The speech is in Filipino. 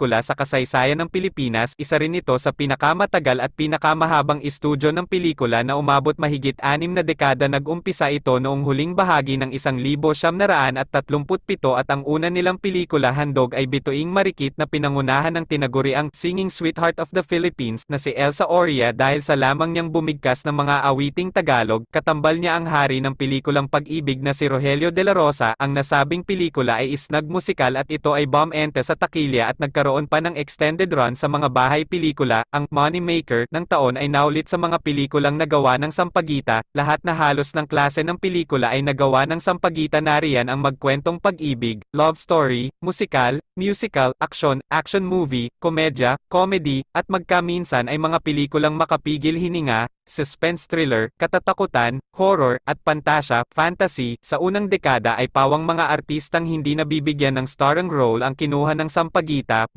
pelikula sa kasaysayan ng Pilipinas, isa rin ito sa pinakamatagal at pinakamahabang estudyo ng pelikula na umabot mahigit anim na dekada. Nag-umpisa ito noong huling bahagi ng 1937 at ang una nilang pelikula handog ay bituing marikit na pinangunahan ng tinaguriang Singing Sweetheart of the Philippines na si Elsa Oria dahil sa lamang niyang bumigkas ng mga awiting Tagalog, katambal niya ang hari ng pelikulang pag-ibig na si Rogelio de la Rosa, ang nasabing pelikula ay isnag musikal at ito ay bomb ente sa takilya at nagkaroon pa ng extended run sa mga bahay pelikula, ang Money Maker ng taon ay naulit sa mga pelikulang nagawa ng Sampagita, lahat na halos ng klase ng pelikula ay nagawa ng Sampagita nariyan ang magkwentong pag-ibig, love story, musikal, musical, action, action movie, komedya, comedy, at magkaminsan ay mga pelikulang makapigil hininga, suspense thriller, katatakutan, horror, at pantasya, fantasy, sa unang dekada ay pawang mga artistang hindi nabibigyan ng starring role ang kinuha ng Sampagita,